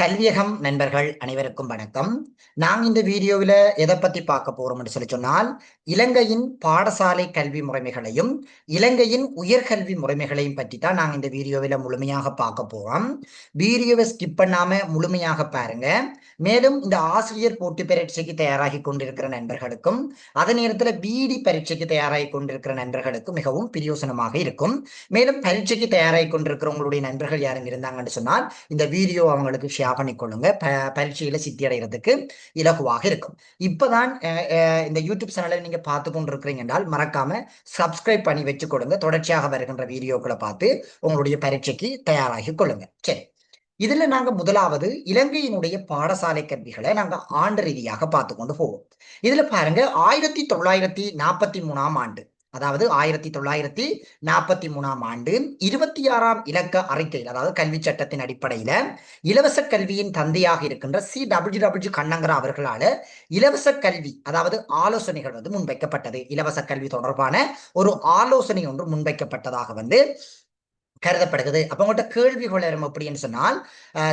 கல்வியகம் நண்பர்கள் அனைவருக்கும் வணக்கம். நாம் இந்த வீடியோவில் எதை பற்றி பார்க்க போறோம்னு சொல்லி சொன்னால் இலங்கையின் பாடசாலை கல்வி முறைமைகளையும் இலங்கையின் உயர்கல்வி முறைமைகளையும் பற்றி தான் நாங்கள் இந்த வீடியோவில் முழுமையாக பார்க்க போறோம். வீடியோவை ஸ்கிப் பண்ணாம முழுமையாக பாருங்க. மேலும் இந்த ஆசிரியர் போட்டி பரீட்சைக்கு தயாராகி கொண்டிருக்கிற நண்பர்களுக்கும் அதே நேரத்தில் பிடி பரீட்சைக்கு தயாராகி கொண்டிருக்கிற நண்பர்களுக்கும் மிகவும் பிரயோசனமாக இருக்கும். மேலும் பரீட்சைக்கு தயாராகி கொண்டிருக்கிற உங்களுடைய நண்பர்கள் யாரும் இருந்தாங்கன்னு சொன்னால் இந்த வீடியோ அவங்களுக்கு ஷேர் பண்ணிக்கொள்ளுங்க ப பரீட்சையில சித்தி அடைகிறதுக்கு இலகுவாக இருக்கும். இப்போதான் இந்த யூடியூப் சேனலை நீங்க பார்த்து கொண்டு இருக்கிறீங்க என்றால் மறக்காம சப்ஸ்கிரைப் பண்ணி வச்சு கொடுங்க. தொடர்ச்சியாக வருகின்ற வீடியோக்களை பார்த்து உங்களுடைய பரீட்சைக்கு தயாராகி கொள்ளுங்க. சரி. இதுல நாங்க முதலாவது இலங்கையினுடைய பாடசாலை கல்விகளை நாங்க ஆண்டு ரீதியாக பார்த்து கொண்டு போவோம். இதுல பாருங்க ஆயிரத்தி தொள்ளாயிரத்தி நாற்பத்தி மூணாம் ஆண்டு அதாவது ஆயிரத்தி தொள்ளாயிரத்தி நாற்பத்தி மூணாம் ஆண்டு இருபத்தி ஆறாம் இலக்க அறிக்கையில் அதாவது கல்வி சட்டத்தின் அடிப்படையில இலவச கல்வியின் தந்தையாக இருக்கின்ற சி. டபிள்யூ டபிள்யூ கண்ணங்கரா அவர்களால இலவச கல்வி அதாவது ஆலோசனைகள் வந்து முன்வைக்கப்பட்டது. இலவச கல்வி தொடர்பான ஒரு ஆலோசனை ஒன்று முன்வைக்கப்பட்டதாக வந்து கருதப்படுகிறது. அப்ப உங்கள்கிட்ட கேள்வி வளரும் அப்படின்னு சொன்னால்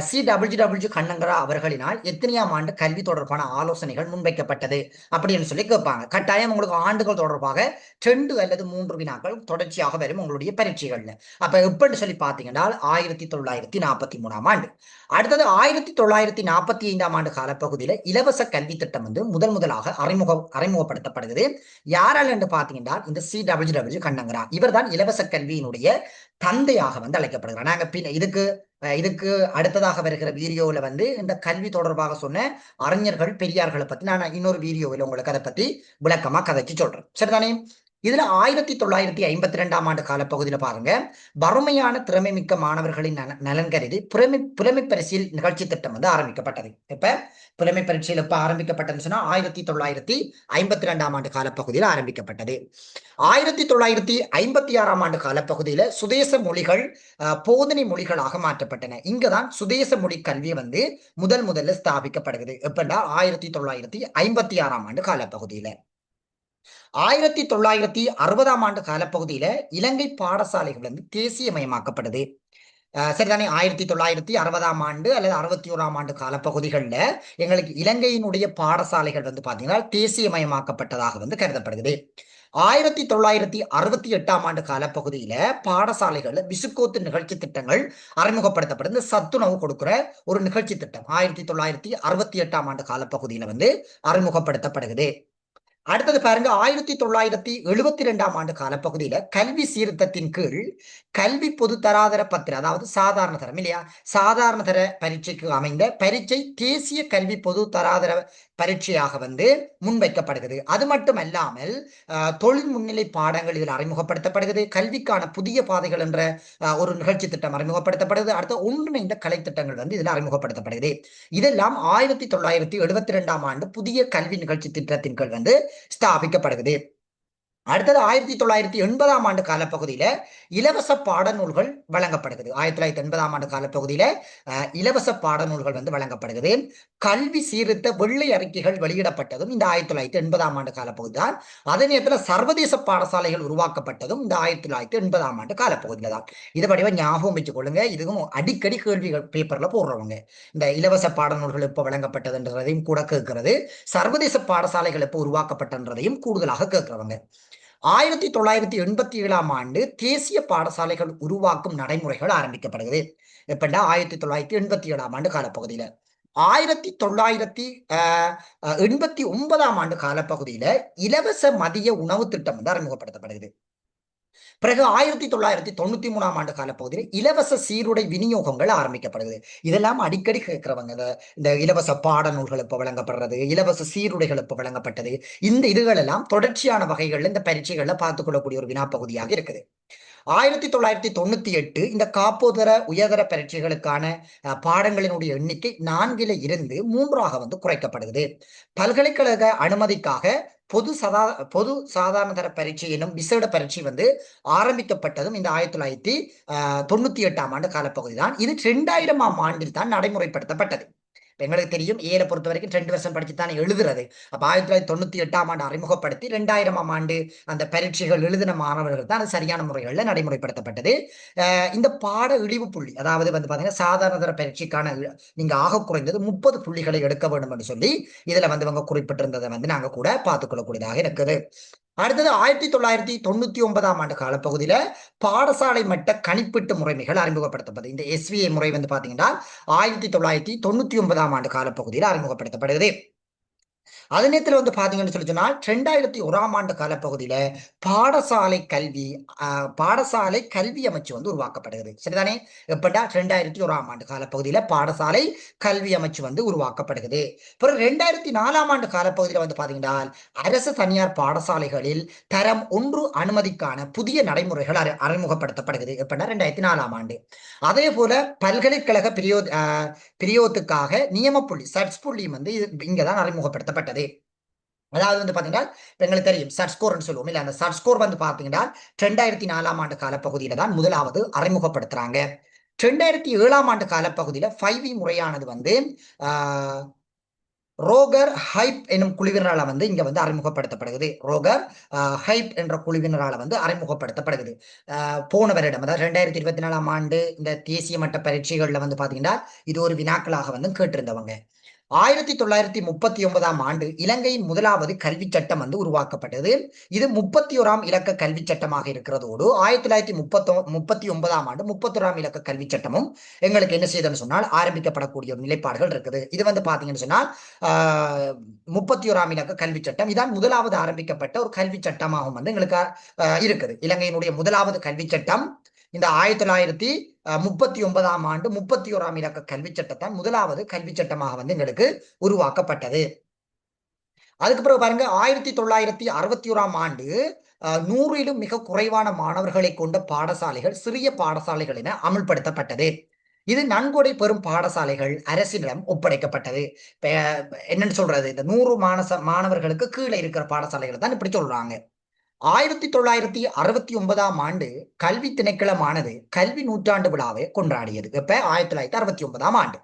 சி டபிள்யூ டபிள்யூ கண்ணங்கரா அவர்களினால் எத்தனையாம் ஆண்டு கல்வி தொடர்பான ஆலோசனைகள் முன்வைக்கப்பட்டது அப்படின்னு சொல்லி கேட்பாங்க. கட்டாயம் உங்களுக்கு ஆண்டுகள் தொடர்பாக ரெண்டு அல்லது மூன்று வினாக்கள் தொடர்ச்சியாக வரும் உங்களுடைய பரீட்சைகள்ல. அப்ப எப்படின்னு சொல்லி பாத்தீங்கன்னா ஆயிரத்தி தொள்ளாயிரத்தி நாற்பத்தி மூணாம் ஆண்டு. அடுத்தது ஆயிரத்தி தொள்ளாயிரத்தி நாற்பத்தி ஐந்தாம் ஆண்டு காலப்பகுதியில இலவச கல்வி திட்டம் வந்து முதல் முதலாக அறிமுக அறிமுகப்படுத்தப்படுகிறது. யாரால் என்று பாத்தீங்கன்னா இந்த சி டபிள்யூ டபிள்யூ கண்ணங்கரா. இவர் தான் இலவச கல்வியினுடைய தந்தையாக வந்து அழைக்கப்படுகிறார். நாங்க பின் இதுக்கு இதுக்கு அடுத்ததாக வருகிற வீடியோவில் வந்து இந்த கல்வி தொடர்பாக சொன்ன அறிஞர்கள் பெரியார்களை பத்தி நான் இன்னொரு வீடியோவில் உங்களுக்கு அதை பத்தி விளக்கமா கதைச்சு சொல்றேன். சரிதானே? இதுல ஆயிரத்தி தொள்ளாயிரத்தி ஐம்பத்தி ரெண்டாம் ஆண்டு காலப்பகுதியில பாருங்க. வறுமையான திறமை மிக்க மாணவர்களின் நலன் கருதி புலமை புலமை பரிசில் நிகழ்ச்சி திட்டம் வந்து ஆரம்பிக்கப்பட்டது. இப்ப புலமை பரீட்சையில் எப்ப ஆரம்பிக்கப்பட்டதுன்னு சொன்னா ஆயிரத்தி தொள்ளாயிரத்தி ஐம்பத்தி ரெண்டாம் ஆண்டு காலப்பகுதியில் ஆரம்பிக்கப்பட்டது. ஆயிரத்தி தொள்ளாயிரத்தி ஐம்பத்தி ஆறாம் ஆண்டு காலப்பகுதியில சுதேச மொழிகள் போதனை மொழிகளாக மாற்றப்பட்டன. இங்கதான் சுதேச மொழி கல்வி வந்து முதல் முதல்ல ஸ்தாபிக்கப்படுகிறது. எப்படா ஆயிரத்தி தொள்ளாயிரத்தி ஐம்பத்தி ஆறாம் ஆண்டு காலப்பகுதியில. ஆயிரத்தி தொள்ளாயிரத்தி அறுபதாம் ஆண்டு காலப்பகுதியில இலங்கை பாடசாலைகள் வந்து தேசியமயமாக்கப்படுது சரிதானே? ஆயிரத்தி தொள்ளாயிரத்தி அறுபதாம் ஆண்டு அல்லது அறுபத்தி ஓராம் ஆண்டு காலப்பகுதிகளில் எங்களுக்கு இலங்கையினுடைய பாடசாலைகள் வந்து பார்த்தீங்கன்னா தேசியமயமாக்கப்பட்டதாக வந்து கருதப்படுகிறது. ஆயிரத்தி தொள்ளாயிரத்தி அறுபத்தி எட்டாம் ஆண்டு காலப்பகுதியில பாடசாலைகள்ல விசுக்கோத்து நிகழ்ச்சி திட்டங்கள் அறிமுகப்படுத்தப்படுது. சத்துணவு கொடுக்கிற ஒரு நிகழ்ச்சி திட்டம் ஆயிரத்தி தொள்ளாயிரத்தி அறுபத்தி எட்டாம் ஆண்டு காலப்பகுதியில வந்து அறிமுகப்படுத்தப்படுகிறது. அடுத்தது பாருங்க ஆயிரத்தி தொள்ளாயிரத்தி எழுபத்தி ரெண்டாம் ஆண்டு காலப்பகுதியில கல்வி சீர்திருத்தத்தின் கீழ் கல்வி பொது தராதர பத்திரம் அதாவது சாதாரண தரம் இல்லையா? சாதாரண தர பரீட்சைக்கு அமைந்த பரீட்சை தேசிய கல்வி பொது தராதர பரீட்சையாக வந்து முன்வைக்கப்படுகிறது. அது மட்டும் அல்லாமல் தொழில் முன்னிலை பாடங்கள் இதில் அறிமுகப்படுத்தப்படுகிறது. கல்விக்கான புதிய பாதைகள் என்ற ஒரு நிகழ்ச்சி திட்டம் அறிமுகப்படுத்தப்படுகிறது. அடுத்த ஒன்றிணைந்த கலை திட்டங்கள் வந்து இதில் அறிமுகப்படுத்தப்படுகிறது. இதெல்லாம் ஆயிரத்தி தொள்ளாயிரத்தி எழுபத்தி ரெண்டாம் ஆண்டு புதிய கல்வி நிகழ்ச்சி திட்டத்தின் கீழ் வந்து ஸ்தாபிக்கப்படுகிறது. அடுத்தது ஆயிரத்தி தொள்ளாயிரத்தி எண்பதாம் ஆண்டு காலப்பகுதியில இலவச பாடநூல்கள் வழங்கப்படுகிறது. ஆயிரத்தி தொள்ளாயிரத்தி எண்பதாம் ஆண்டு காலப்பகுதியில இலவச பாடநூல்கள் வந்து வழங்கப்படுகிறது. கல்வி சீர்திருத்த வெள்ளை அறிக்கைகள் வெளியிடப்பட்டதும் இந்த ஆயிரத்தி தொள்ளாயிரத்தி எண்பதாம் ஆண்டு காலப்பகுதி தான் அதே நேரத்தில் சர்வதேச பாடசாலைகள் உருவாக்கப்பட்டதும் இந்த ஆயிரத்தி தொள்ளாயிரத்தி எண்பதாம் ஆண்டு காலப்பகுதியில தான் இது படிவா ஞாபகம் வச்சுக் கொள்ளுங்க இதுவும் அடிக்கடி கேள்விகள் பேப்பர்ல போடுறவங்க. இந்த இலவச பாடநூல்கள் எப்போ வழங்கப்பட்டதுன்றதையும் கூட கேட்கிறது. சர்வதேச பாடசாலைகள் எப்போ உருவாக்கப்பட்டன்றதையும் கூடுதலாக கேட்கிறவங்க. ஆயிரத்தி தொள்ளாயிரத்தி எண்பத்தி ஏழாம் ஆண்டு தேசிய பாடசாலைகள் உருவாக்கும் நடைமுறைகள் ஆரம்பிக்கப்படுகிறது. எப்படா ஆயிரத்தி தொள்ளாயிரத்தி எண்பத்தி ஏழாம் ஆண்டு காலப்பகுதியில. ஆயிரத்தி தொள்ளாயிரத்தி எண்பத்தி ஒன்பதாம் ஆண்டு காலப்பகுதியில இலவச மதிய உணவு திட்டம் வந்து அறிமுகப்படுத்தப்படுகிறது. பிறகு ஆயிரத்தி தொள்ளாயிரத்தி தொண்ணூத்தி மூணாம் ஆண்டு காலப்பகுதியில் இலவச சீருடை விநியோகங்கள் ஆரம்பிக்கப்படுது இதெல்லாம் அடிக்கடி கேட்கிறவங்க இந்த இலவச பாடநூல்கள் இப்போ வழங்கப்படுறது இலவச சீருடைகள் இப்போ வழங்கப்பட்டது இந்த இதுகள் எல்லாம் தொடர்ச்சியான வகைகள்ல இந்த பரீட்சைகள்ல பார்த்துக்கொள்ளக்கூடிய ஒரு வினா பகுதியாக இருக்குது. ஆயிரத்தி தொள்ளாயிரத்தி தொண்ணூத்தி எட்டு இந்த காப்போதர உயர்தர பரீட்சைகளுக்கான பாடங்களினுடைய எண்ணிக்கை நான்கில இருந்து மூன்றாக வந்து குறைக்கப்படுகிறது. பல்கலைக்கழக அனுமதிக்காக பொது சதா பொது சாதாரண தர பரீட்சை எனும் விசேட பரீட்சை வந்து ஆரம்பிக்கப்பட்டதும் இந்த ஆயிரத்தி தொள்ளாயிரத்தி தொண்ணூத்தி எட்டாம் ஆண்டு காலப்பகுதி தான் இது ரெண்டாயிரமாம் ஆண்டில் தான் நடைமுறைப்படுத்தப்பட்டது. எங்களுக்கு தெரியும் ஏல பொறுத்த வரைக்கும் ரெண்டு வருஷம் படிச்சுத்தானே எழுதுறது. அப்போ ஆயிரத்தி தொள்ளாயிரத்தி தொண்ணூத்தி எட்டாம் ஆண்டு அறிமுகப்படுத்தி ரெண்டாயிரமாம் ஆண்டு அந்த பரீட்சைகள் எழுதின மாணவர்கள் தான் அது சரியான முறைகளில் நடைமுறைப்படுத்தப்பட்டது. இந்த பாட இழிவு புள்ளி அதாவது வந்து பார்த்தீங்கன்னா சாதாரண பரீட்சைக்கான நீங்க ஆக குறைந்தது முப்பது புள்ளிகளை எடுக்க வேண்டும் என்று சொல்லி இதுல வந்து இவங்க குறிப்பிட்டிருந்ததை வந்து நாங்க கூட பார்த்துக்கொள்ளக்கூடியதாக இருக்குது. அடுத்தது ஆயிரத்தி தொள்ளாயிரத்தி தொண்ணூத்தி ஒன்பதாம் ஆண்டு காலப்பகுதியில பாடசாலை மட்ட கணிப்பீட்டு முறைமைகள் அறிமுகப்படுத்தப்பட்டது. இந்த எஸ்விஏ முறை வந்து பாத்தீங்கன்னா ஆயிரத்தி தொள்ளாயிரத்தி தொண்ணூத்தி ஒன்பதாம் ஆண்டு காலப்பகுதியில் அறிமுகப்படுத்தப்படுகிறது. அதே நேரத்தில் வந்து பாத்தீங்கன்னு சொல்லி சொன்னால் ரெண்டாயிரத்தி ஓராம் ஆண்டு காலப்பகுதியில பாடசாலை கல்வி பாடசாலை கல்வி அமைச்சு வந்து உருவாக்கப்படுகிறது. சரிதானே? எப்படா? ரெண்டாயிரத்தி ஓராம் ஆண்டு காலப்பகுதியில பாடசாலை கல்வி அமைச்சு வந்து உருவாக்கப்படுகிறது. அப்புறம் ரெண்டாயிரத்தி நாலாம் ஆண்டு காலப்பகுதியில வந்து பாத்தீங்கன்னா அரசு தனியார் பாடசாலைகளில் தரம் ஒன்று அனுமதிக்கான புதிய நடைமுறைகள் அறிமுகப்படுத்தப்படுகிறது. எப்படா? ரெண்டாயிரத்தி நாலாம் ஆண்டு. அதே போல பல்கலைக்கழக பிரியோ பிரியோத்துக்காக நியமப்புள்ளி சர்ச் புள்ளியும் வந்து இங்கதான் அறிமுகப்படுத்த இருக்கிறது அதாவது வந்து பாத்தீங்கன்னா எங்களுக்கு தெரியும் சட்ஸ்கோர்னு சொல்லுவோம் இல்ல அந்த சட்ஸ்கோர் வந்து பாத்தீங்கன்னா ரெண்டாயிரத்தி நாலாம் ஆண்டு காலப்பகுதியில தான் முதலாவது அறிமுகப்படுத்துறாங்க. ரெண்டாயிரத்தி ஏழாம் ஆண்டு காலப்பகுதியில ஃபைவ் e முறையானது வந்து ரோகர் ஹைப் என்னும் குழுவினரால வந்து இங்க வந்து அறிமுகப்படுத்தப்படுகிறது. ரோகர் ஹைப் என்ற குழுவினரால வந்து அறிமுகப்படுத்தப்படுகிறது. போன வருடம் அதாவது ரெண்டாயிரத்தி இருபத்தி நாலாம் ஆண்டு இந்த தேசிய மட்ட பரீட்சைகள்ல வந்து பாத்தீங்கன்னா இது ஒரு வினாக்களாக வந்து கேட்டிருந்தவங்க. ஆயிரத்தி தொள்ளாயிரத்தி முப்பத்தி ஒன்பதாம் ஆண்டு இலங்கையின் முதலாவது கல்வி சட்டம் வந்து உருவாக்கப்பட்டது. இது முப்பத்தி ஓராம் இலக்க கல்வி சட்டமாக இருக்கிறதோடு ஆயிரத்தி தொள்ளாயிரத்தி முப்பத்தோ முப்பத்தி ஒன்பதாம் ஆண்டு முப்பத்தோராம் இலக்க கல்வி சட்டமும் எங்களுக்கு என்ன செய்தன்னு சொன்னால் ஆரம்பிக்கப்படக்கூடிய நிலைப்பாடுகள் இருக்குது. இது வந்து பாத்தீங்கன்னு சொன்னால் முப்பத்தி ஓராம் இலக்க கல்வி சட்டம் இதான் முதலாவது ஆரம்பிக்கப்பட்ட ஒரு கல்வி சட்டமாகவும் வந்து எங்களுக்கு இருக்குது. இலங்கையினுடைய முதலாவது கல்வி சட்டம் இந்த ஆயிரத்தி தொள்ளாயிரத்தி முப்பத்தி ஒன்பதாம் ஆண்டு முப்பத்தி ஓராம் இலக்க கல்வி சட்டத்தான் முதலாவது கல்வி சட்டமாக வந்து எங்களுக்கு உருவாக்கப்பட்டது. அதுக்கு பிறகு பாருங்க ஆயிரத்தி தொள்ளாயிரத்தி அறுபத்தி ஓராம் ஆண்டு நூறிலும் மிக குறைவான மாணவர்களை கொண்ட பாடசாலைகள் சிறிய பாடசாலைகள் என அமல்படுத்தப்பட்டது. இது நன்கொடை பெறும் பாடசாலைகள் அரசிடம் ஒப்படைக்கப்பட்டது. என்னன்னு சொல்றது? இந்த நூறு மாணச மாணவர்களுக்கு கீழே இருக்கிற பாடசாலைகள் தான் இப்படி சொல்றாங்க. ஆயிரத்தி தொள்ளாயிரத்தி அறுபத்தி ஒன்பதாம் ஆண்டு கல்வி திணைக்களமானது கல்வி நூற்றாண்டு விழாவை கொண்டாடியது. எப்ப ஆயிரத்தி தொள்ளாயிரத்தி அறுபத்தி ஒன்பதாம் ஆண்டு.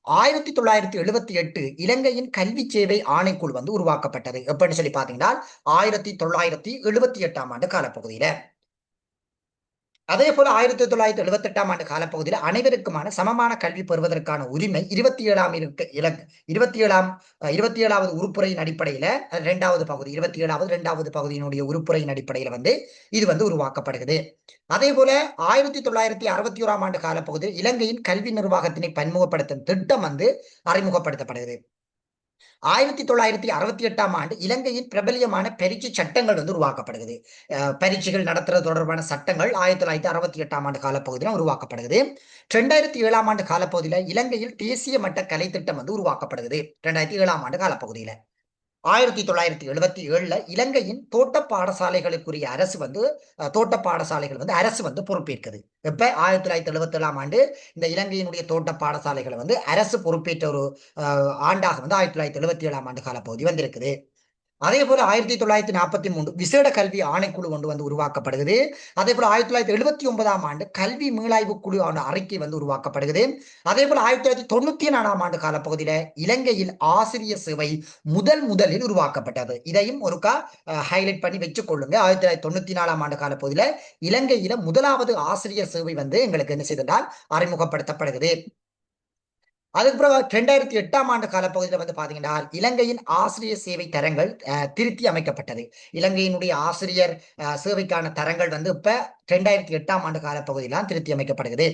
ஆயிரத்தி தொள்ளாயிரத்தி எழுபத்தி எட்டு இலங்கையின் கல்வி சேவை ஆணைக்குழு வந்து உருவாக்கப்பட்டது. எப்படின்னு சொல்லி பாத்தீங்கன்னா ஆயிரத்தி தொள்ளாயிரத்தி எழுபத்தி எட்டாம் ஆண்டு காலப்பகுதியில. அதே போல ஆயிரத்தி தொள்ளாயிரத்தி எழுபத்தி எட்டாம் ஆண்டு காலப்பகுதியில் அனைவருக்குமான சமமான கல்வி பெறுவதற்கான உரிமை இருபத்தி ஏழாம் இருக்கு இலக்கு. இருபத்தி ஏழாம் இருபத்தி ஏழாவது உறுப்புறையின் அடிப்படையில இரண்டாவது பகுதி இருபத்தி ஏழாவது இரண்டாவது பகுதியினுடைய உறுப்புறையின் அடிப்படையில வந்து இது வந்து உருவாக்கப்படுகிறது. அதே போல ஆயிரத்தி தொள்ளாயிரத்தி அறுபத்தி ஓராம் ஆண்டு காலப்பகுதியில் இலங்கையின் கல்வி நிர்வாகத்தினை பன்முகப்படுத்தும் திட்டம் வந்து அறிமுகப்படுத்தப்படுகிறது. ஆயிரத்தி தொள்ளாயிரத்தி அறுபத்தி எட்டாம் ஆண்டு இலங்கையின் பிரபலியமான பரீட்சை சட்டங்கள் வந்து உருவாக்கப்படுகிறது. பரீட்சைகள் நடத்துறது தொடர்பான சட்டங்கள் ஆயிரத்தி தொள்ளாயிரத்தி அறுபத்தி எட்டாம் ஆண்டு காலப்பகுதியில் உருவாக்கப்படுகிறது. ரெண்டாயிரத்தி ஏழாம் ஆண்டு காலப்பகுதியில் இலங்கையில் தேசிய மட்ட கலை திட்டம் வந்து உருவாக்கப்படுகிறது. ரெண்டாயிரத்தி ஏழாம் ஆண்டு காலப்பகுதியில். ஆயிரத்தி தொள்ளாயிரத்தி எழுபத்தி ஏழுல இலங்கையின் தோட்ட பாடசாலைகளுக்குரிய அரசு வந்து தோட்ட பாடசாலைகள் வந்து அரசு வந்து பொறுப்பேற்குது. எப்ப? ஆயிரத்தி தொள்ளாயிரத்தி எழுபத்தி ஏழாம் ஆண்டு இந்த இலங்கையினுடைய தோட்ட பாடசாலைகளை வந்து அரசு பொறுப்பேற்ற ஒரு ஆண்டாக வந்து ஆயிரத்தி தொள்ளாயிரத்தி எழுபத்தி ஏழாம் ஆண்டு கால பகுதி வந்திருக்குது. அதே போல ஆயிரத்தி தொள்ளாயிரத்தி நாற்பத்தி மூன்று விசேட கல்வி ஆணைக்குழு கொண்டு வந்து உருவாக்கப்படுகிறது. அதே போல ஆயிரத்தி தொள்ளாயிரத்தி எழுபத்தி ஒன்பதாம் ஆண்டு கல்வி மீளாய்வு குழு அறிக்கை வந்து உருவாக்கப்படுகிறது. அதே போல ஆயிரத்தி தொள்ளாயிரத்தி தொண்ணூத்தி நாலாம் ஆண்டு காலப்பகுதியில இலங்கையில் ஆசிரியர் சேவை முதல் முதலில் உருவாக்கப்பட்டது. இதையும் ஒருக்கா ஹைலைட் பண்ணி வச்சுக் கொள்ளுங்க. ஆயிரத்தி தொள்ளாயிரத்தி தொண்ணூத்தி நாலாம் ஆண்டு காலப்பகுதியில இலங்கையில முதலாவது ஆசிரியர் சேவை வந்து எங்களுக்கு என்ன செய்தால் அறிமுகப்படுத்தப்படுகிறது. அதுக்கு பிறகு ரெண்டாயிரத்தி எட்டாம் ஆண்டு காலப்பகுதியில் வந்து பாத்தீங்கன்னா இலங்கையின் ஆசிரியர் சேவை தரங்கள் திருத்தி அமைக்கப்பட்டது. இலங்கையினுடைய ஆசிரியர் சேவைக்கான தரங்கள் வந்து இப்ப ரெண்டாயிரத்தி எட்டாம் ஆண்டு காலப்பகுதியெல்லாம் திருத்தி அமைக்கப்படுகிறது.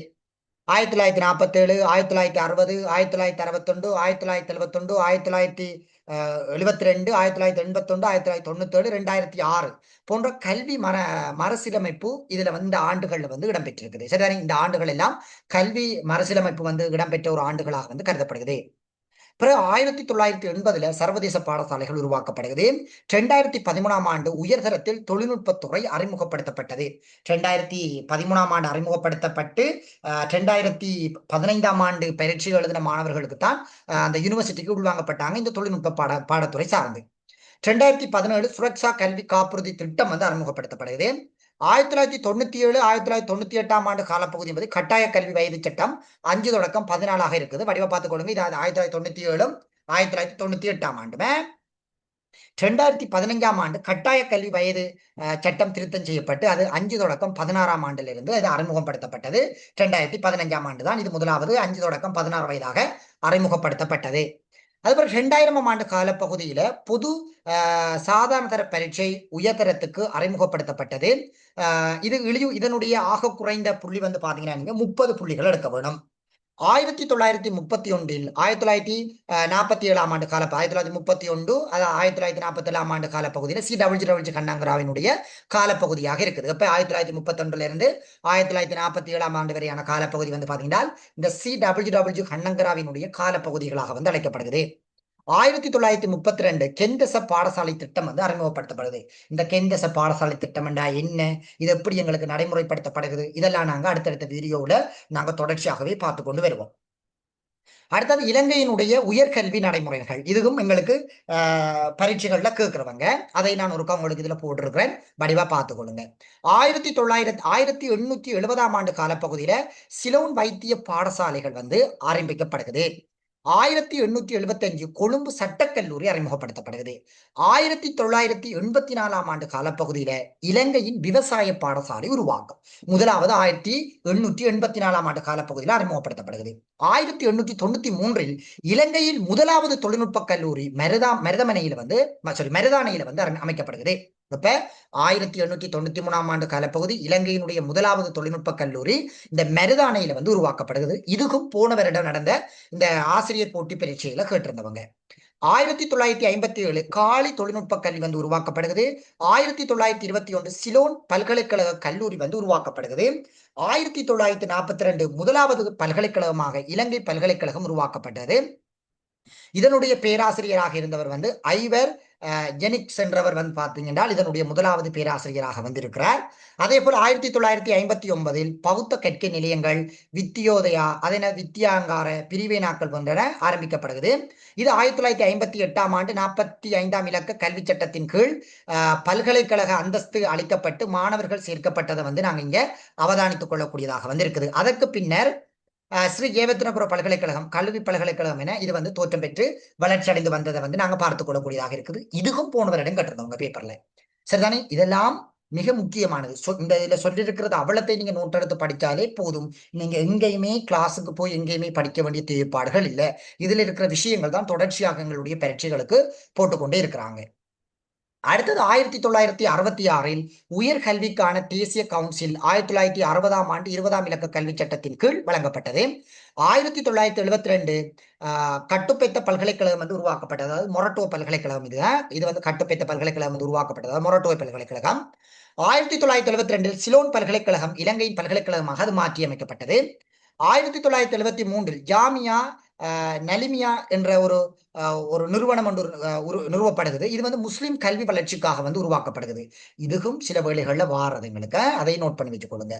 ஆயிரத்தி தொள்ளாயிரத்தி நாற்பத்தேழு ஆயிரத்தி தொள்ளாயிரத்தி அறுபது ஆயிரத்தி தொள்ளாயிரத்தி அறுபத்தொண்டு ஆயிரத்தி தொள்ளாயிரத்தி எழுபத்தொண்டு ஆயிரத்தி தொள்ளாயிரத்தி எழுபத்தி ரெண்டு ஆயிரத்தி தொள்ளாயிரத்தி எண்பத்தொன்று ஆயிரத்தி தொள்ளாயிரத்தி தொண்ணூத்தேழு ரெண்டாயிரத்தி ஆறு போன்ற கல்வி மர மறுசீலமைப்பு இதுல வந்து இந்த ஆண்டுகள்ல வந்து இடம்பெற்றிருக்குது. சரிதானே? இந்த ஆண்டுகள் எல்லாம் கல்வி மறுசீலமைப்பு வந்து இடம்பெற்ற ஒரு ஆண்டுகளாக வந்து கருதப்படுகிறது. பிறகு ஆயிரத்தி தொள்ளாயிரத்தி எண்பதுல சர்வதேச பாடசாலைகள் உருவாக்கப்படுகிறது. ரெண்டாயிரத்தி பதிமூணாம் ஆண்டு உயர்தரத்தில் தொழில்நுட்பத்துறை அறிமுகப்படுத்தப்பட்டது. ரெண்டாயிரத்தி பதிமூணாம் ஆண்டு அறிமுகப்படுத்தப்பட்டு ரெண்டாயிரத்தி பதினைந்தாம் ஆண்டு பயிற்சி எழுதின மாணவர்களுக்கு தான் அந்த யூனிவர்சிட்டிக்கு உள்வாங்கப்பட்டாங்க இந்த தொழில்நுட்ப பாட பாடத்துறை சார்ந்து. ரெண்டாயிரத்தி பதினேழு சுரக்ஷா கல்வி காப்புறுதி திட்டம் வந்து அறிமுகப்படுத்தப்படுகிறது. ஆயிரத்தி தொள்ளாயிரத்தி தொண்ணூத்தி ஏழு ஆயிரத்தி தொள்ளாயிரத்தி தொண்ணூத்தி எட்டாம் ஆண்டு காலப்பகுதி என்பது கட்டாய கல்வி வயது சட்டம் அஞ்சு தொடக்கம் பதினாலாக இருக்குது. வடிவ பார்த்துக் கொடுங்க இது ஆயிரத்தி தொள்ளாயிரத்தி தொண்ணூத்தி ஏழும் ஆயிரத்தி தொள்ளாயிரத்தி தொண்ணூத்தி எட்டாம் ஆண்டுமே ரெண்டாயிரத்தி பதினஞ்சாம் ஆண்டு கட்டாய கல்வி வயது சட்டம் திருத்தம் செய்யப்பட்டு அது அஞ்சு தொடக்கம் பதினாறாம் ஆண்டிலிருந்து அது அறிமுகப்படுத்தப்பட்டது. ரெண்டாயிரத்தி பதினஞ்சாம் ஆண்டு தான் இது முதலாவது அஞ்சு தொடக்கம் பதினாறு வயதாக அறிமுகப்படுத்தப்பட்டது. அதுபோல் ரெண்டாயிரமாம் ஆண்டு காலப்பகுதியில பொது சாதாரண தர பரீட்சை உயர்தரத்துக்கு அறிமுகப்படுத்தப்பட்டது. இது இழிவு இதனுடைய ஆக குறைந்த புள்ளி வந்து பாத்தீங்கன்னா நீங்க முப்பது புள்ளிகள் எடுக்க வேணும். ஆயிரத்தி தொள்ளாயிரத்தி முப்பத்தி ஒன்றில் ஆயிரத்தி தொள்ளாயிரத்தி நாற்பத்தி ஏழாம் ஆண்டு கால ஆயிரத்தி தொள்ளாயிரத்தி முப்பத்தி ஒன்று அதாவது ஆயிரத்தி தொள்ளாயிரத்தி நாற்பத்தி ஏழாம் ஆண்டு காலப்பகுதியில் சி டபிள்யூ டபிள்யூ கண்ணாங்கராவினுடைய காலப்பகுதியாக இருக்குது. இப்போ ஆயிரத்தி தொள்ளாயிரத்தி முப்பத்தொன்றுல இருந்து ஆயிரத்தி தொள்ளாயிரத்தி நாற்பத்தி ஏழாம் ஆண்டு வரையான காலப்பகுதி வந்து பார்த்தீங்கன்னா இந்த சி டபிள்யூ டபிள்யூ கண்ணங்கராவினுடைய காலப்பகுதிகளாக வந்து அழைக்கப்படுகிறது. ஆயிரத்தி தொள்ளாயிரத்தி முப்பத்தி ரெண்டு கெந்தச பாடசாலை திட்டம் வந்து அறிமுகப்படுத்தப்படுது. இந்த கெந்தச பாடசாலை திட்டம் என்ன? இது எப்படி எங்களுக்கு நடைமுறைப்படுத்தப்படுகிறது? இதெல்லாம் நாங்கள் அடுத்தடுத்த வீடியோவில் நாங்கள் தொடர்ச்சியாகவே பார்த்து கொண்டு வருவோம். அடுத்தது இலங்கையினுடைய உயர்கல்வி நடைமுறைகள். இதுவும் எங்களுக்கு பரீட்சைகள்ல கேட்கிறவங்க அதை நான் ஒருக்கா உங்களுக்கு இதுல போட்டிருக்கிறேன். வடிவா பார்த்துக்கொள்ளுங்க. ஆயிரத்தி தொள்ளாயிரத்தி ஆயிரத்தி எண்ணூத்தி எழுபதாம் ஆண்டு காலப்பகுதியில சிலோன் வைத்திய பாடசாலைகள் வந்து ஆரம்பிக்கப்படுகிறது. ஆயிரத்தி எண்ணூத்தி எழுபத்தி அஞ்சு கொழும்பு சட்டக்கல்லூரி அறிமுகப்படுத்தப்படுகிறது. ஆயிரத்தி தொள்ளாயிரத்தி எண்பத்தி நாலாம் ஆண்டு காலப்பகுதியில இலங்கையின் விவசாய பாடசாலை உருவாக்கம். முதலாவது ஆயிரத்தி எண்ணூற்றி எண்பத்தி நாலாம் ஆண்டு காலப்பகுதியில் அறிமுகப்படுத்தப்படுகிறது. ஆயிரத்தி எண்ணூற்றி தொண்ணூத்தி மூன்றில் இலங்கையில் முதலாவது தொழில்நுட்ப கல்லூரி மருதா மருதமனையில வந்து சாரி மருதானையில வந்து அமைக்கப்படுகிறது. இப்ப ஆயிரத்தி எண்ணூத்தி தொண்ணூத்தி மூணாம் ஆண்டு காலப்பகுதி இலங்கையினுடைய முதலாவது தொழில்நுட்ப கல்லூரி இந்த மருதானையில வந்து உருவாக்கப்படுகிறது. இதுக்கும் போன வருடம் நடந்த இந்த ஆசிரியர் போட்டி பரீட்சையில கேட்டிருந்தவங்க. ஆயிரத்தி தொள்ளாயிரத்தி ஐம்பத்தி ஏழு காலி தொழில்நுட்ப கல்வி வந்து உருவாக்கப்படுகிறது. ஆயிரத்தி தொள்ளாயிரத்தி இருபத்தி ஒன்று சிலோன் பல்கலைக்கழக கல்லூரி வந்து உருவாக்கப்படுகிறது. ஆயிரத்தி தொள்ளாயிரத்தி நாற்பத்தி ரெண்டு முதலாவது பல்கலைக்கழகமாக இலங்கை பல்கலைக்கழகம் உருவாக்கப்பட்டது. இதனுடைய பேராசிரியராக இருந்தவர் வந்து ஐவர் ஜெனிக்ஸ் என்றவர் வந்து பார்த்தீங்கன்னா இதனுடைய முதலாவது பேராசிரியராக வந்திருக்கிறார். அதே போல் ஆயிரத்தி தொள்ளாயிரத்தி ஐம்பத்தி ஒன்பதில் பௌத்த கற்கை நிலையங்கள் வித்தியோதயா அதன வித்தியாங்கார பிரிவினாக்கள் போன்றன ஆரம்பிக்கப்படுகிறது. இது ஆயிரத்தி தொள்ளாயிரத்தி ஐம்பத்தி எட்டாம் ஆண்டு நாற்பத்தி ஐந்தாம் இலக்க கல்வி சட்டத்தின் கீழ் பல்கலைக்கழக அந்தஸ்து அளிக்கப்பட்டு மாணவர்கள் சேர்க்கப்பட்டதை வந்து நாங்கள் இங்கே அவதானித்துக் கொள்ளக்கூடியதாக வந்திருக்குது. அதற்கு பின்னர் ஸ்ரீ ஏவத்தினபுர பல்கலைக்கழகம் கல்வி பல்கலைக்கழகம் என இது வந்து தோற்றம் பெற்று வளர்ச்சி அடைந்து வந்ததை வந்து நாங்க பார்த்துக் கொள்ளக்கூடியதாக இருக்குது. இதுக்கும் போன வருடம் கட்டிருந்தோம் உங்க பேப்பர்ல சரிதானே? இதெல்லாம் மிக முக்கியமானது. இந்த இதுல சொல்லியிருக்கிறது அவ்வளத்தை நீங்க நோட்டெடுத்து படித்தாலே போதும். நீங்க எங்கேயுமே கிளாஸுக்கு போய் எங்கேயுமே படிக்க வேண்டிய தேவைப்பாடுகள் இல்லை. இதுல இருக்கிற விஷயங்கள் தான் தொடர்ச்சியாக எங்களுடைய பரீட்சைகளுக்கு போட்டுக்கொண்டே இருக்கிறாங்க. அடுத்தது ஆயிரத்தி தொள்ளாயிரத்தி அறுபத்தி ஆறில் உயர்கல்விக்கான தேசிய கவுன்சில் ஆயிரத்தி தொள்ளாயிரத்தி அறுபதாம் ஆண்டு இருபதாம் இலக்க கல்வி சட்டத்தின் கீழ் வழங்கப்பட்டது. ஆயிரத்தி தொள்ளாயிரத்தி எழுபத்தி ரெண்டு கட்டுப்பைத்த பல்கலைக்கழகம் வந்து உருவாக்கப்பட்டது. அதாவது மொரட்டோ பல்கலைக்கழகம் இது. இது வந்து கட்டுப்பைத்த பல்கலைக்கழகம் வந்து உருவாக்கப்பட்டது. மொரட்டோ பல்கலைக்கழகம். ஆயிரத்தி தொள்ளாயிரத்தி எழுபத்தி ரெண்டில் சிலோன் பல்கலைக்கழகம் இலங்கையின் பல்கலைக்கழகமாக அது மாற்றி அமைக்கப்பட்டது ஆயிரத்தி தொள்ளாயிரத்தி எழுபத்தி மூன்றில் ஜாமியா நலிமியா என்ற ஒரு ஒரு நிறுவனம் ஒன்று நிறுவப்படுகிறது. இது வந்து முஸ்லீம் கல்வி வளர்ச்சிக்காக வந்து உருவாக்கப்படுகிறது. இதுக்கும் சில வேலைகளில் வாரது எங்களுக்கு. அதை நோட் பண்ணி வச்சுக்கொள்ளுங்க.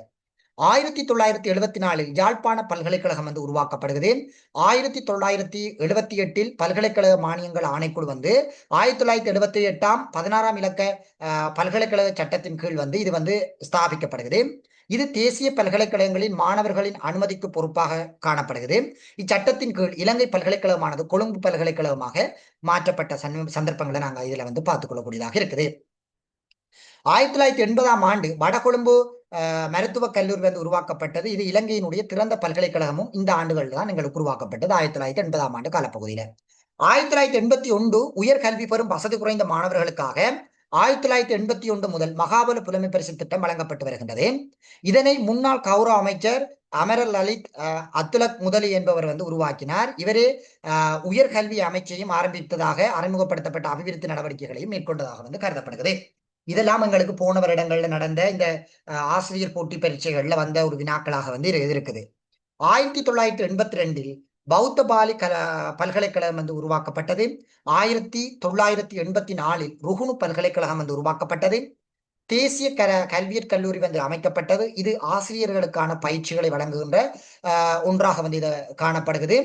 ஆயிரத்தி தொள்ளாயிரத்தி எழுபத்தி நாலில் யாழ்ப்பாண பல்கலைக்கழகம் வந்து உருவாக்கப்படுகிறது. ஆயிரத்தி தொள்ளாயிரத்தி எழுபத்தி எட்டில் பல்கலைக்கழக மானியங்கள் ஆணைக்குழு வந்து ஆயிரத்தி தொள்ளாயிரத்தி எழுபத்தி எட்டாம் பதினாறாம் இலக்க பல்கலைக்கழக சட்டத்தின் கீழ் வந்து இது வந்து ஸ்தாபிக்கப்படுகிறது. இது தேசிய பல்கலைக்கழகங்களின் மாணவர்களின் அனுமதிக்கு பொறுப்பாக காணப்படுகிறது. இச்சட்டத்தின் கீழ் இலங்கை பல்கலைக்கழகமானது கொழும்பு பல்கலைக்கழகமாக மாற்றப்பட்ட சந்தர்ப்பங்களை நாங்கள் இதுல வந்து பார்த்துக்கொள்ளக்கூடியதாக இருக்குது. ஆயிரத்தி தொள்ளாயிரத்தி எண்பதாம் ஆண்டு வடகொழும்பு மருத்துவக் கல்லூரி வந்து உருவாக்கப்பட்டது. இது இலங்கையினுடைய திறந்த பல்கலைக்கழகமும் இந்த ஆண்டுகள் தான் எங்களுக்கு உருவாக்கப்பட்டது ஆயிரத்தி தொள்ளாயிரத்தி எண்பதாம் ஆண்டு காலப்பகுதியில். ஆயிரத்தி தொள்ளாயிரத்தி எண்பத்தி ஒன்று உயர்கல்வி பெறும் வசதி குறைந்த மாணவர்களுக்காக ஆயிரத்தி தொள்ளாயிரத்தி எண்பத்தி ஒன்று முதல் மகாபல புலமை பரிசு திட்டம் வழங்கப்பட்டு வருகின்றது. இதனை முன்னாள் கௌரவ அமைச்சர் அமரர் லலித் அத்துலக் முதலி என்பவர் வந்து உருவாக்கினார். இவரே உயர்கல்வி அமைச்சையும் ஆரம்பித்ததாக அறிமுகப்படுத்தப்பட்ட அபிவிருத்தி நடவடிக்கைகளையும் மேற்கொண்டதாக வந்து கருதப்படுகிறது. இதெல்லாம் எங்களுக்கு போன வருடங்கள்ல நடந்த இந்த ஆசிரியர் போட்டி பரீட்சைகள்ல வந்த ஒரு வினாக்களாக வந்து இருக்குது. ஆயிரத்தி தொள்ளாயிரத்தி எண்பத்தி ரெண்டில் பௌத்த பாலி கல பல்கலைக்கழகம் வந்து உருவாக்கப்பட்டது. ஆயிரத்தி தொள்ளாயிரத்தி எண்பத்தி நாலில் ருகுணு பல்கலைக்கழகம் வந்து உருவாக்கப்பட்டது. தேசிய கர கல்வியற் கல்லூரி வந்து அமைக்கப்பட்டது. இது ஆசிரியர்களுக்கான பயிற்சிகளை வழங்குகின்ற ஒன்றாக வந்து இது காணப்படுகிறது.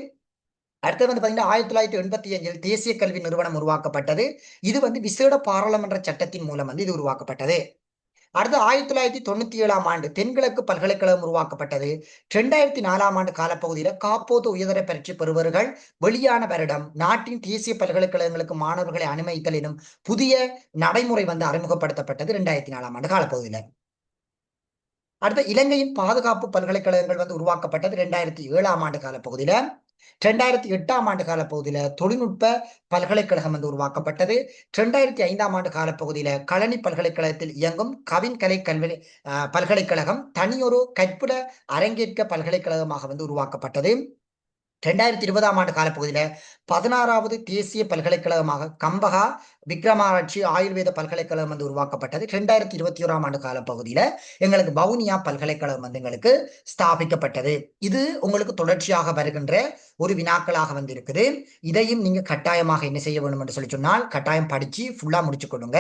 அடுத்தது வந்து பார்த்தீங்கன்னா ஆயிரத்தி தொள்ளாயிரத்தி எண்பத்தி அஞ்சில் தேசிய கல்வி நிறுவனம் உருவாக்கப்பட்டது. இது வந்து விசேட பாராளுமன்ற சட்டத்தின் மூலம் வந்து இது உருவாக்கப்பட்டது. அடுத்து ஆயிரத்தி தொள்ளாயிரத்தி தொண்ணூத்தி ஏழாம் ஆண்டு தென்கிழக்கு பல்கலைக்கழகம் உருவாக்கப்பட்டது. இரண்டாயிரத்தி நாலாம் ஆண்டு காலப்பகுதியில காப்போது உயர்தர பயிற்சி பெறுவர்கள் வெளியான வருடம் நாட்டின் தேசிய பல்கலைக்கழகங்களுக்கு மாணவர்களை அனுமதித்தல் எனும் புதிய நடைமுறை வந்து அறிமுகப்படுத்தப்பட்டது இரண்டாயிரத்தி நாலாம் ஆண்டு காலப்பகுதியில. அடுத்த இலங்கையின் பாதுகாப்பு பல்கலைக்கழகங்கள் வந்து உருவாக்கப்பட்டது இரண்டாயிரத்தி ஏழாம் ஆண்டு காலப்பகுதியில. ரெண்டாயிரத்தி எட்டாம் ஆண்டு கால பகுதியில் தொழில்நுட்ப பல்கலைக்கழகம் வந்து உருவாக்கப்பட்டது. ரெண்டாயிரத்தி ஐந்தாம் ஆண்டு காலப்பகுதியில கழனி பல்கலைக்கழகத்தில் இயங்கும் கவின் கலை கல்வி பல்கலைக்கழகம் தனியொரு கற்பிட அரங்கேற்க பல்கலைக்கழகமாக வந்து உருவாக்கப்பட்டது. ரெண்டாயிரத்தி இருபதாம் ஆண்டு காலப்பகுதியில் பதினாறாவது தேசிய பல்கலைக்கழகமாக கம்பகா விக்ரமாராய்ச்சி ஆயுர்வேத பல்கலைக்கழகம் வந்து உருவாக்கப்பட்டது. ரெண்டாயிரத்தி இருபத்தி ஓராம் ஆண்டு காலப்பகுதியில் எங்களுக்கு பவுனியா பல்கலைக்கழகம் வந்து எங்களுக்கு ஸ்தாபிக்கப்பட்டது. இது உங்களுக்கு தொடர்ச்சியாக வருகின்ற ஒரு வினாக்களாக வந்து இருக்குது இதையும் நீங்க கட்டாயமாக என்ன செய்ய வேண்டும் என்று சொல்லி சொன்னால் கட்டாயம் படிச்சு ஃபுல்லா முடிச்சு கொடுங்க.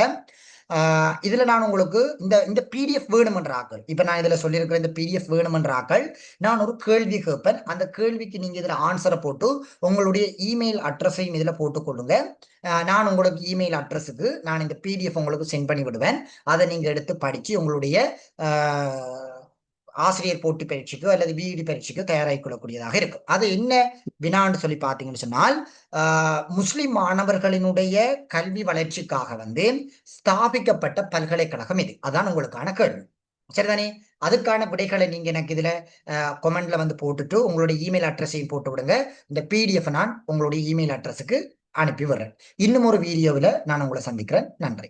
இதுல நான் உங்களுக்கு இந்த இந்த பிடிஎஃப் வேணுமென்ற ஆக்கள். இப்ப நான் இதுல சொல்லியிருக்கிற இந்த பிடிஎஃப் வேணுமென்ற ஆக்கள் நான் ஒரு கேள்வி கேட்பேன். அந்த கேள்விக்கு நீங்க இதுல ஆன்சரை போட்டு உங்களுடைய இமெயில் அட்ரஸையும் இதுல போட்டுக்கொள்ளுங்க நான் உங்களுக்கு இமெயில் அட்ரஸுக்கு நான் இந்த பிடிஎஃப் உங்களுக்கு சென்ட் பண்ணி விடுவேன். அதை நீங்க எடுத்து படிச்சு உங்களுடைய ஆசிரியர் போட்டி பரீட்சைக்கோ அல்லது பிஇடி பரீட்சைக்கோ தயாராகி கொள்ளக்கூடியதாக இருக்கும். அது என்ன வினான்னு சொல்லி பார்த்தீங்கன்னு சொன்னால் முஸ்லிம் மாணவர்களினுடைய கல்வி வளர்ச்சிக்காக வந்து ஸ்தாபிக்கப்பட்ட பல்கலைக்கழகம் இது. அதான் உங்களுக்கான கேள்வி. சரிதானே? அதுக்கான விடைகளை நீங்க எனக்கு இதுல கொமெண்ட்ல வந்து போட்டுட்டு உங்களுடைய இமெயில் அட்ரஸையும் போட்டு விடுங்க. இந்த பிடிஎஃப் நான் உங்களுடைய இமெயில் அட்ரஸுக்கு அனுப்பி விடுறேன். இன்னும் ஒரு வீடியோவில் நான் உங்களை சந்திக்கிறேன். நன்றி.